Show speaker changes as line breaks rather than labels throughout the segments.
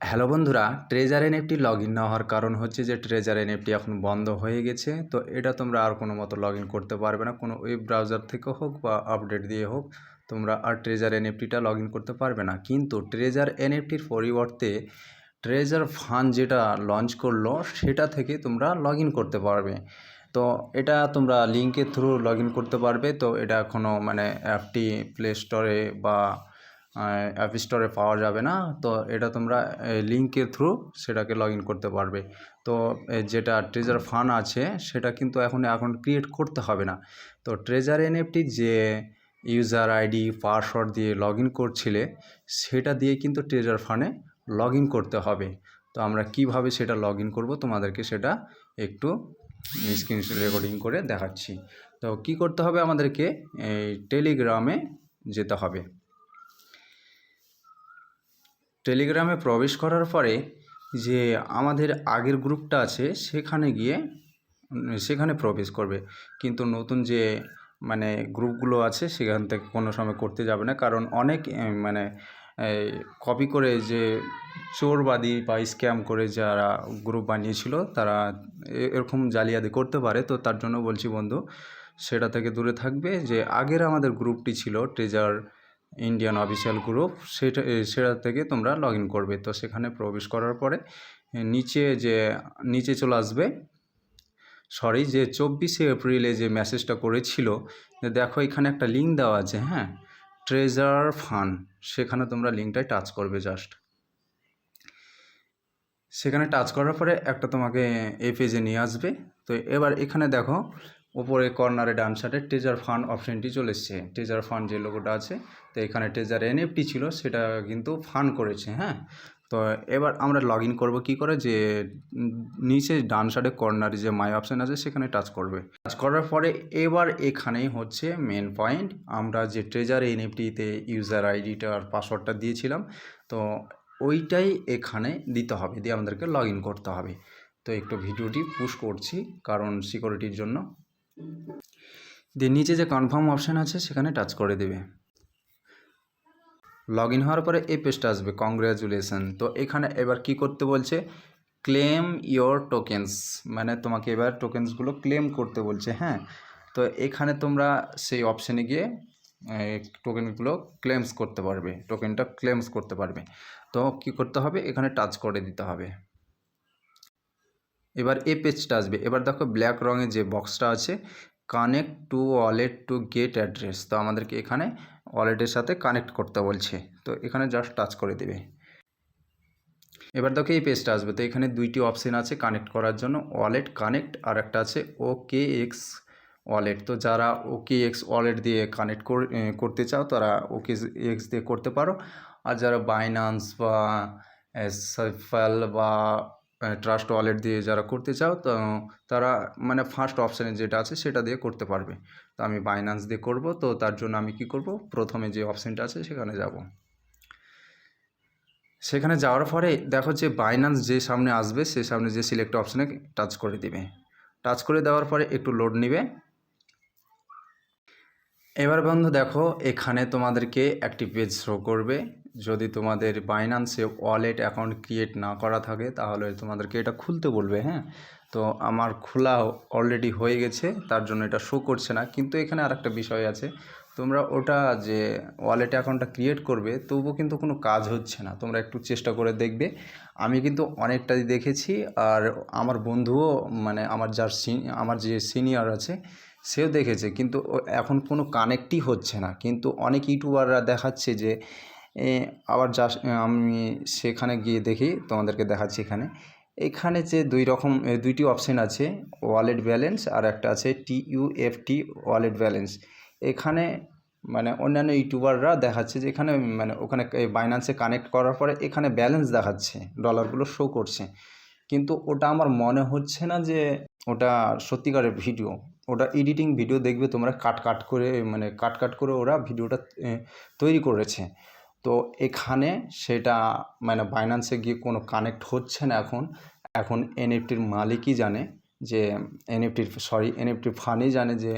Hello বন্ধুরা treasure NFT log in না হওয়ার কারণ হচ্ছে যে ট্রেজার এনএফটি এখন বন্ধ হয়ে গেছে। তো এটা তোমরা আর কোনো মতো লগ ইন করতে পারবে না। কোনো ওয়েব ব্রাউজার থেকে হোক বা আপডেট দিয়ে হোক, তোমরা আর ট্রেজার এনএফটিটা লগ ইন করতে পারবে না। কিন্তু ট্রেজার এনএফটির পরিবর্তে ট্রেজার ফান্ড যেটা লঞ্চ করল, সেটা থেকে তোমরা লগ ইন করতে পারবে। তো এটা তোমরা লিঙ্কের থ্রু লগ ইন করতে পারবে। তো এটা এখনও মানে অ্যাপটি প্লে স্টোরে বা অ্যাপ স্টোরে পাওয়া যাবে না, তো এটা তোমরা লিঙ্কের থ্রু সেটাকে লগ করতে পারবে। তো যেটা ট্রেজার ফান আছে, সেটা কিন্তু এখন এখন ক্রিয়েট করতে হবে না। তো ট্রেজার এনএফটি যে ইউজার আইডি পাসওয়ার্ড দিয়ে লগ ইন করছিলে, সেটা দিয়ে কিন্তু ট্রেজার ফানে লগ করতে হবে। তো আমরা কীভাবে সেটা লগ ইন করব, তোমাদেরকে সেটা একটু স্ক্রিন রেকর্ডিং করে দেখাচ্ছি। তো কি করতে হবে আমাদেরকে, এই টেলিগ্রামে যেতে হবে। টেলিগ্রামে প্রবেশ করার পরে যে আমাদের আগের গ্রুপটা আছে, সেখানে গিয়ে, সেখানে প্রবেশ করবে। কিন্তু নতুন যে মানে গ্রুপগুলো আছে, সেখান থেকে কোনো সময় করতে যাবে না। কারণ অনেক মানে কপি করে যে চোরবাদী বা স্ক্যাম করে যারা গ্রুপ বানিয়েছিল, তারা এরকম জালিয়াতি করতে পারে। তো তার জন্য বলছি বন্ধু, সেটা থেকে দূরে থাকবে যে, আগের আমাদের গ্রুপটি ছিল ট্রেজার ইন্ডিয়ান অফিসিয়াল গ্রুপ সেটা সেটা থেকে তোমরা লগ করবে। তো সেখানে প্রবেশ করার পরে নিচে যে, নিচে চলে আসবে সরি যে চব্বিশে এপ্রিলে যে মেসেজটা করেছিল দেখো এখানে একটা লিঙ্ক দেওয়া আছে হ্যাঁ? ট্রেজার ফান্ড সেখানে তোমরা লিঙ্কটায় টাচ করবে জাস্ট সেখানে টাচ করার পরে একটা তোমাকে এই পেজে নিয়ে আসবে। তো এবার এখানে দেখো ওপরে কর্নারে ডান সাইডে ট্রেজার ফান্ড অপশনটি চলে এসছে। ট্রেজার ফান্ড যে লোগোটা আছে, তো এখানে ট্রেজার এনএফটি ছিল, সেটা কিন্তু ফান্ড করেছে হ্যাঁ? তো এবার আমরা লগ ইন করব কী করে? যে নিচে ডান সাইডে কর্নারে যে মাই অপশান আছে, সেখানে টাচ করবে। টাচ করার পরে এবার এখানেই হচ্ছে মেন পয়েন্ট আমরা যে ট্রেজার এনএফটিতে ইউজার আইডিটা আর পাসওয়ার্ডটা দিয়েছিলাম, তো ওইটাই এখানে দিতে হবে, দিয়ে আমাদেরকে লগ করতে হবে। তো একটু ভিডিওটি পুশ করছি, কারণ সিকিউরিটির জন্য দিয়ে নিচে যে কনফার্ম অপশান আছে, সেখানে টাচ করে দেবে। লগ ইন হওয়ার পরে এই পেজটা আসবে কংগ্রাচুলেশন তো এখানে এবার কি করতে বলছে? ক্লেম ইয়োর টোকেন্স মানে তোমাকে এবার টোকেন্সগুলো ক্লেম করতে বলছে হ্যাঁ? তো এখানে তোমরা সেই অপশানে গিয়ে টোকেনগুলো ক্লেমস করতে পারবে টোকেনটা ক্লেমস করতে পারবে। তো কি করতে হবে? এখানে টাচ করে দিতে হবে। এবার এ পেজটা আসবে। এবার দেখো ব্ল্যাক রঙের যে বক্সটা আছে connect to wallet to get address তো আমাদেরকে এখানে ওয়ালেটের সাথে কানেক্ট করতে বলছে। তো এখানে জাস্ট টাচ করে দেবে। এবার দেখো এই পেজটা আসবে। তো এখানে দুইটি অপশান আছে কানেক্ট করার জন্য। ওয়ালেট কানেক্ট আর একটা আছে ওকে এক্স ওয়ালেট তো যারা ওকে এক্স ওয়ালেট দিয়ে কানেক্ট করতে চাও, তারা ওকে এক্স দিয়ে করতে পারো। আর যারা বাইনান্স বা সাইফাল বা ট্রাস্ট ওয়ালেট দিয়ে যারা করতে চাও, তো তারা মানে ফার্স্ট অপশানে যেটা আছে সেটা দিয়ে করতে পারবে। তো আমি বাইনান্স দিয়ে করব, তো তার জন্য আমি কি করব? প্রথমে যে অপশানটা আছে সেখানে যাব। সেখানে যাওয়ার পরে দেখো যে বাইনান্স যে সামনে আসবে, সে সামনে যে সিলেক্ট অপশানে টাচ করে দিবে। টাচ করে দেওয়ার পরে একটু লোড নিবে। এবার বন্ধু দেখো, এখানে তোমাদেরকে একটি পেজ শো করবে। যদি তোমাদের বাইনান্সে ওয়ালেট অ্যাকাউন্ট ক্রিয়েট না করা থাকে, তাহলে তোমাদেরকে এটা খুলতে বলবে হ্যাঁ? তো আমার খোলা অলরেডি হয়ে গেছে, তার জন্য এটা শো করছে না। কিন্তু এখানে আর একটা বিষয় আছে, তোমরা ওটা যে ওয়ালেট অ্যাকাউন্টটা ক্রিয়েট করবে, তবুও কিন্তু কোনো কাজ হচ্ছে না। তোমরা একটু চেষ্টা করে দেখবে। আমি কিন্তু অনেকটাই দেখেছি, আর আমার বন্ধুও মানে আমার যার আমার যে সিনিয়র আছে, সেও দেখেছে। কিন্তু এখন কোনো কানেক্টই হচ্ছে না। কিন্তু অনেক ইউটিউবাররা দেখাচ্ছে যে আবার যা আমি সেখানে গিয়ে দেখি, তোমাদেরকে দেখাচ্ছি এখানে। এখানে যে দুই রকম দুইটি অপশান আছে ওয়ালেট ব্যালেন্স আর একটা আছে টিইউএফটি ওয়ালেট ব্যালেন্স এখানে মানে অন্যান্য ইউটিউবাররা দেখাচ্ছে যে এখানে মানে ওখানে বাইন্যান্সে কানেক্ট করার পরে এখানে ব্যালেন্স দেখাচ্ছে ডলারগুলো শো করছে। কিন্তু ওটা আমার মনে হচ্ছে না যে ওটা সত্যিকারের ভিডিও ওটা এডিটিং ভিডিও দেখবে তোমরা কাট কাট করে মানে কাট কাট করে ওরা ভিডিওটা তৈরি করেছে। তো এখানে সেটা মানে বাইন্যান্সে গিয়ে কোনো কানেক্ট হচ্ছে না এখন। এখন এনএফটির মালিকই জানে যে এনএফটির সরি এনএফটির ফানই জানে যে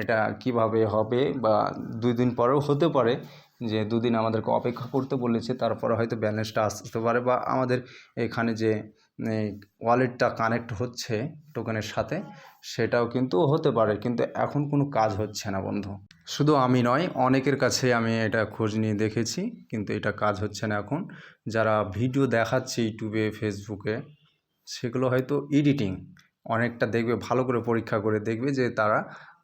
এটা কীভাবে হবে বা দুই দিন পরেও হতে পারে যে দুদিন আমাদেরকে অপেক্ষা করতে বলেছে, তারপরে হয়তো ব্যালেন্সটা আসতে পারে বা আমাদের এখানে যে ওয়ালেটটা কানেক্ট হচ্ছে টোকেনের সাথে, সেটাও কিন্তু হতে পারে, কিন্তু এখন কোনো কাজ হচ্ছে না বন্ধু। শুধু আমি নয়, অনেকের কাছে আমি এটা খোঁজ নিয়ে দেখেছি, কিন্তু এটা কাজ হচ্ছে না এখন। যারা ভিডিও দেখাচ্ছে ইউটিউবে, ফেসবুকে, সেগুলো হয়তো এডিটিং, অনেকটা দেখবে, ভালো করে পরীক্ষা করে দেখবে যে তারা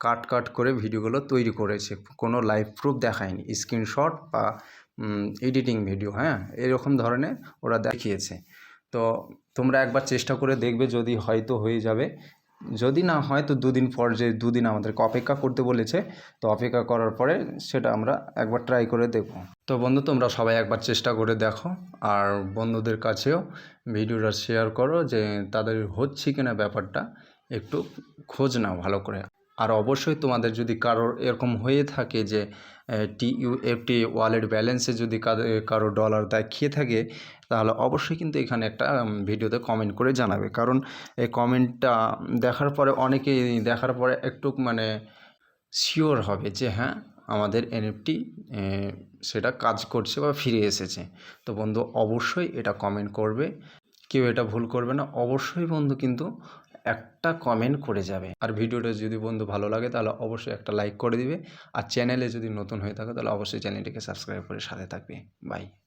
কাট কাট করে ভিডিওগুলো তৈরি করেছে। কোনো লাইভ প্রুফ দেখায়নি, স্ক্রিনশট বা এডিটিং ভিডিও হ্যাঁ এরকম ধরনের ওরা দেখিয়েছে। তো তোমরা একবার চেষ্টা করে দেখবে যদি হয়তো হয়ে যাবে। যদি না হয় তো দুদিন পর যে দুদিন আমাদেরকে অপেক্ষা করতে বলেছে, তো অপেক্ষা করার পরে সেটা আমরা একবার ট্রাই করে দেখব। তো বন্ধু, তোমরা সবাই একবার চেষ্টা করে দেখো আর বন্ধুদের কাছেও ভিডিওটা শেয়ার করো যে তাদের হচ্ছে কিনা ব্যাপারটা একটু খোঁজ নাও ভালো করে। আর অবশ্যই তোমাদের যদি কারোর এরকম হয়ে থাকে যে টি ইউএফটি ওয়ালেট ব্যালেন্সে যদি কারও কারও ডলার দেখিয়ে থাকে, তাহলে অবশ্যই কিন্তু এখানে একটা ভিডিওতে কমেন্ট করে জানাবে। কারণ এই কমেন্টটা দেখার পরে অনেকেই, দেখার পরে একটু মানে শিওর হবে যে হ্যাঁ আমাদের এনএফটি সেটা কাজ করছে বা ফিরে এসেছে। তো বন্ধু, অবশ্যই এটা কমেন্ট করবে। কেউ এটা ভুল করবে না। অবশ্যই বন্ধু কিন্তু একটা কমেন্ট করে যাবে। আর ভিডিওটা যদি বন্ধু ভালো লাগে, তাহলে অবশ্যই একটা লাইক করে দিবে। আর চ্যানেলে যদি নতুন হয়ে থাকে, তাহলে অবশ্যই চ্যানেলটিকে সাবস্ক্রাইব করে সাথে থাকবে। বাই